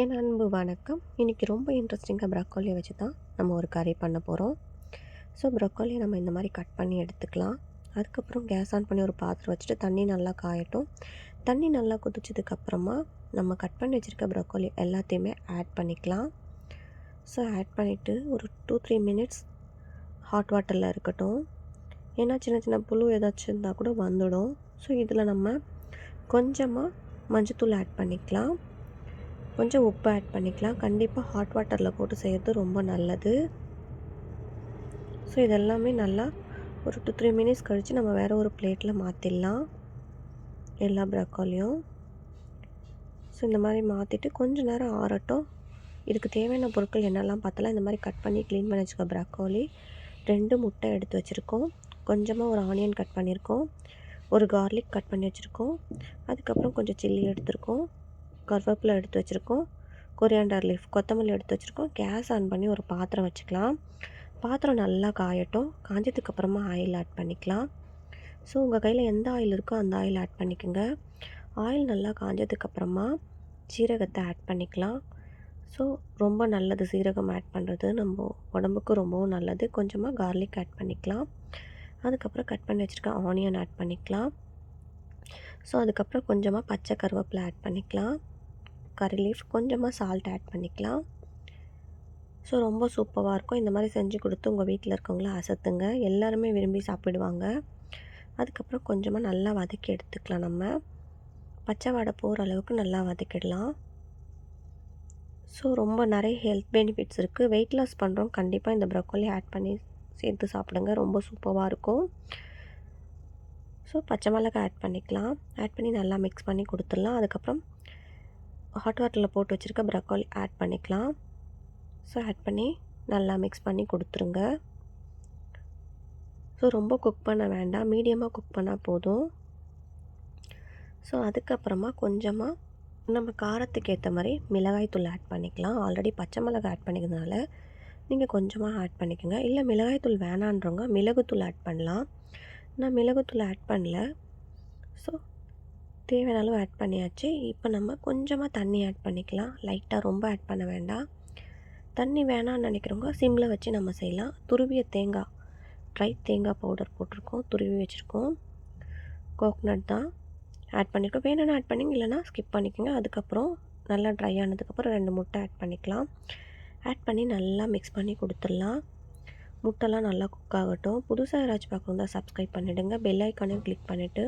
என் அன்பு வணக்கம். இன்றைக்கி ரொம்ப இன்ட்ரெஸ்டிங்காக ப்ரக்கோலியை வச்சு தான் நம்ம ஒரு கறி பண்ண போகிறோம் ஸோ ப்ரக்கோலியை நம்ம இந்த மாதிரி கட் பண்ணி எடுத்துக்கலாம். அதுக்கப்புறம் கேஸ் ஆன் பண்ணி ஒரு பாத்திரம் வச்சுட்டு தண்ணி நல்லா காயட்டும். தண்ணி நல்லா கொதிச்சதுக்கப்புறமா நம்ம கட் பண்ணி வச்சுருக்க ப்ரக்கோலி எல்லாத்தையுமே ஆட் பண்ணிக்கலாம். ஸோ ஆட் பண்ணிவிட்டு ஒரு டூ த்ரீ மினிட்ஸ் ஹாட் வாட்டரில் இருக்கட்டும். ஏன்னா சின்ன சின்ன புழு ஏதாச்சும் இருந்தால் கூட வந்துடும். ஸோ இதில் நம்ம கொஞ்சமாக மஞ்சத்தூள் ஆட் பண்ணிக்கலாம். கொஞ்சம் உப்பு ஆட் பண்ணிக்கலாம். கண்டிப்பாக ஹாட் வாட்டரில் போட்டு செய்கிறது ரொம்ப நல்லது. ஸோ இதெல்லாமே நல்லா ஒரு டூ த்ரீ மினிட்ஸ் கழித்து நம்ம வேறு ஒரு பிளேட்டில் மாற்றிடலாம் எல்லா ப்ரக்காலியும் ஸோ இந்த மாதிரி மாற்றிட்டு கொஞ்சம் நேரம் ஆறட்டும். இதுக்கு தேவையான பொருட்கள் என்னெல்லாம் பார்த்தலாம் இந்த மாதிரி கட் பண்ணி க்ளீன் பண்ணி வச்சுக்கோ ப்ரக்காலி ரெண்டு முட்டை எடுத்து வச்சுருக்கோம். கொஞ்சமாக ஒரு ஆனியன் கட் பண்ணியிருக்கோம். ஒரு கார்லிக் கட் பண்ணி வச்சுருக்கோம். அதுக்கப்புறம் கொஞ்சம் சில்லி எடுத்திருக்கோம். கருவேப்பிலை எடுத்து வச்சுருக்கோம் கொரியாண்டர் லீஃப் கொத்தமல்லி எடுத்து வச்சுருக்கோம். கேஸ் ஆன் பண்ணி ஒரு பாத்திரம் வச்சுக்கலாம். பாத்திரம் நல்லா காயட்டும். காஞ்சதுக்கப்புறமா ஆயில் ஆட் பண்ணிக்கலாம். ஸோ உங்கள் கையில் எந்த ஆயில் இருக்கோ அந்த ஆயில் ஆட் பண்ணிக்கோங்க. ஆயில் நல்லா காஞ்சதுக்கப்புறமா சீரகத்தை ஆட் பண்ணிக்கலாம். ஸோ ரொம்ப நல்லது சீரகம் ஆட் பண்ணுறது நம்ம உடம்புக்கு ரொம்பவும் நல்லது. கொஞ்சமாக கார்லிக் ஆட் பண்ணிக்கலாம். அதுக்கப்புறம் கட் பண்ணி வச்சுருக்க ஆனியன் ஆட் பண்ணிக்கலாம். ஸோ அதுக்கப்புறம் கொஞ்சமாக பச்சை கருவேப்பிலை ஆட் பண்ணிக்கலாம். கறி லீஃப் கொஞ்சமாக சால்ட் ஆட் பண்ணிக்கலாம். ஸோ ரொம்ப சூப்பராக இருக்கும். இந்த மாதிரி செஞ்சு கொடுத்து உங்கள் வீட்டில் இருக்கவங்கள அசத்துங்க. எல்லாருமே விரும்பி சாப்பிடுவாங்க. அதுக்கப்புறம் கொஞ்சமாக நல்லா வதக்கி எடுத்துக்கலாம் நம்ம. பச்சை வாடை போகிற அளவுக்கு நல்லா வதக்கிடலாம். ஸோ ரொம்ப நிறைய ஹெல்த் பெனிஃபிட்ஸ் இருக்குது வெயிட் லாஸ் பண்ணுறோம் கண்டிப்பாக இந்த ப்ரொக்கோலி ஆட் பண்ணி சேர்த்து சாப்பிடுங்க. ரொம்ப சூப்பராக இருக்கும். ஸோ பச்சை மிளகா ஆட் பண்ணிக்கலாம். ஆட் பண்ணி நல்லா மிக்ஸ் பண்ணி கொடுத்துடலாம். அதுக்கப்புறம் ஹாட் வாட்டரில் போட்டு வச்சுருக்க ப்ரக்காலி ஆட் பண்ணிக்கலாம். ஸோ ஆட் பண்ணி நல்லா மிக்ஸ் பண்ணி கொடுத்துருங்க. ஸோ ரொம்ப குக் பண்ண வேண்டாம். மீடியமாக குக் பண்ணால் போதும். ஸோ அதுக்கப்புறமா கொஞ்சமாக நம்ம காரத்துக்கு ஏற்ற மாதிரி மிளகாய் தூள் ஆட் பண்ணிக்கலாம். ஆல்ரெடி பச்சை மிளகாய் ஆட் பண்ணிக்கிறதுனால நீங்கள் கொஞ்சமாக ஆட் பண்ணிக்கோங்க. இல்லை மிளகாய் தூள் வேணான்றவங்க மிளகுத்தூள் ஆட் பண்ணலாம். நான் மிளகுத்தூள் ஆட் பண்ணல. ஸோ தேவையான அளவு ஆட் பண்ணியாச்சு. இப்போ நம்ம கொஞ்சமாக தண்ணி ஆட் பண்ணிக்கலாம். லைட்டாக ரொம்ப ஆட் பண்ண வேண்டாம். தண்ணி வேணாம்னு நினைக்கிறவங்க சிம்மில் வச்சு நம்ம செய்யலாம். துருவிய தேங்காய் ட்ரை தேங்காய் பவுடர் போட்டிருக்கோம். துருவி வச்சுருக்கோம். கோக்னட் தான் ஆட் பண்ணியிருக்கோம் வேணும்னா ஆட் பண்ணிங்க இல்லைனா ஸ்கிப் பண்ணிக்கோங்க. அதுக்கப்புறம் நல்லா ட்ரை ஆனதுக்கப்புறம் ரெண்டு முட்டை ஆட் பண்ணிக்கலாம். ஆட் பண்ணி நல்லா மிக்ஸ் பண்ணி கொடுத்துடலாம். முட்டைலாம் நல்லா குக் ஆகட்டும். புதுசாக யாராச்சும் பார்க்கணும் தான் சப்ஸ்கிரைப் பண்ணிவிடுங்க பெல் ஐக்கானையும் கிளிக் பண்ணிவிட்டு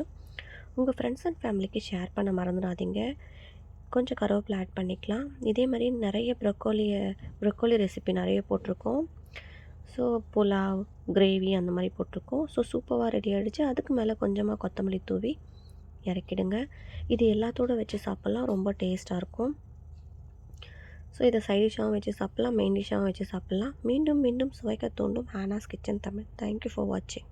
உங்கள் ஃப்ரெண்ட்ஸ் அண்ட் ஃபேமிலிக்கு ஷேர் பண்ண மறந்துடாதீங்க. கொஞ்சம் கருவேப்பிலை ஆட் பண்ணிக்கலாம். இதே மாதிரி நிறைய ப்ரொக்கோலியை ப்ரொக்கோலி ரெசிபி நிறைய போட்டிருக்கோம். ஸோ புலாவ் கிரேவி அந்த மாதிரி போட்டிருக்கோம். ஸோ சூப்பராக ரெடி ஆகிடுச்சு அதுக்கு மேலே கொஞ்சமாக கொத்தமல்லி தூவி இறக்கிடுங்க. இது எல்லாத்தோடு வச்சு சாப்பிட்லாம். ரொம்ப டேஸ்ட்டாக இருக்கும். ஸோ இதை சைட் டிஷ்ஷாகவும் வச்சு சாப்பிட்லாம். மெயின் டிஷ்ஷாகவும் வச்சு சாப்பிட்லாம். மீண்டும் மீண்டும் சுவைக்க தூண்டும் Hanas kitchen Tamil. Thank you for வாட்சிங்